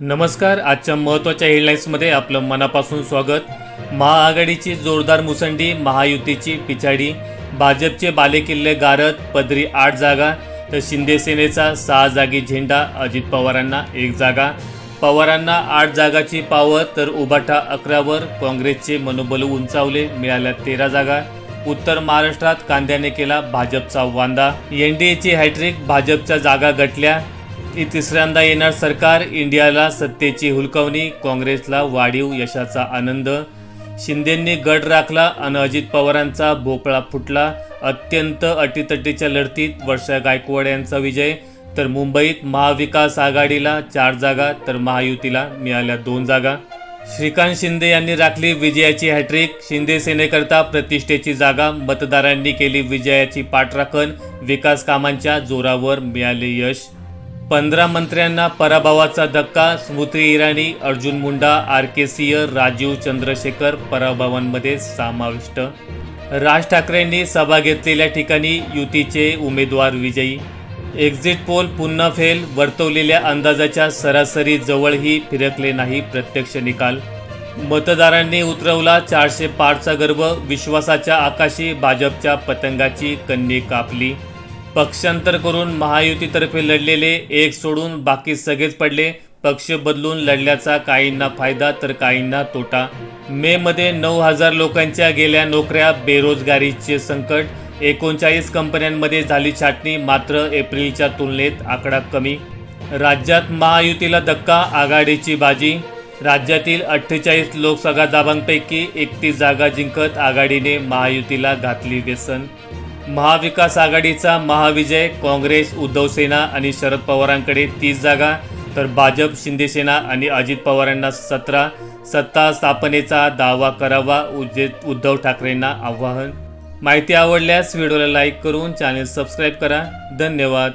नमस्कार आजच्या महत्त्वाच्या हेडलाईन्समध्ये आपलं मनापासून स्वागत. महाआघाडीची जोरदार मुसंडी महायुतीची पिछाडी भाजपचे बालेकिल्ले गारद पदरी आठ जागा तर शिंदे सेनेचा सहा जागी झेंडा अजित पवारांना एक जागा. पवारांना आठ जागाची पावर तर उभाठा अकरावर काँग्रेसचे मनोबल उंचावले मिळाल्या तेरा जागा. उत्तर महाराष्ट्रात कांद्याने केला भाजपचा वांदा. एनडीएची हॅट्रिक भाजपच्या जागा गटल्या. तिसऱ्यांदा येणार सरकार इंडियाला सत्तेची हुलकावणी काँग्रेसला वाढीव यशाचा आनंद. शिंदेंनी गड राखला आणि अजित पवारांचा भोपळा फुटला. अत्यंत अटीतटीच्या लढतीत वर्षा गायकवाड यांचा विजय. तर मुंबईत महाविकास आघाडीला चार जागा तर महायुतीला मिळाल्या दोन जागा. श्रीकांत शिंदे यांनी राखली विजयाची हॅट्रिक. शिंदे सेनेकरता प्रतिष्ठेची जागा. मतदारांनी केली विजयाची पाठराखण. विकास कामांच्या जोरावर मिळाले यश. पंधरा मंत्र्यांना पराभवाचा धक्का स्मृती इराणी अर्जुन मुंडा आर के सिंह राजीव चंद्रशेखर पराभवांमध्ये समाविष्ट. राज ठाकरेंनी सभा घेतलेल्या ठिकाणी युतीचे उमेदवार विजयी. एक्झिट पोल पुन्हा फेल वर्तवलेल्या अंदाजाच्या सरासरी जवळही फिरकले नाही प्रत्यक्ष निकाल. मतदारांनी उतरवला चारशे पाचचा गर्भ विश्वासाच्या आकाशी भाजपच्या पतंगाची कन्नी कापली. पक्षांतर करून महायुतीतर्फे लढलेले एक सोडून बाकी सगळेच पडले. पक्ष बदलून लढल्याचा काहींना फायदा तर काहींना तोटा. मे मध्ये नऊ हजार लोकांच्या गेल्या नोकऱ्या बेरोजगारीचे संकट. एकोणचाळीस कंपन्यांमध्ये झाली छाटणी मात्र एप्रिलच्या तुलनेत आकडा कमी. राज्यात महायुतीला धक्का आघाडीची बाजी. राज्यातील अठ्ठेचाळीस लोकसभा जागांपैकी एकतीस जागा जिंकत आघाडीने महायुतीला घातली व्यसन. महाविकास आघाडीचा महाविजय काँग्रेस उद्धवसेना आणि शरद पवारांकडे तीस जागा तर भाजप शिंदेसेना आणि अजित पवारांना सतरा. सत्ता स्थापनेचा दावा करावा उजे उद्धव ठाकरेंना आवाहन. माहिती आवडल्यास व्हिडिओला लाईक करून चॅनेल सबस्क्राईब करा. धन्यवाद.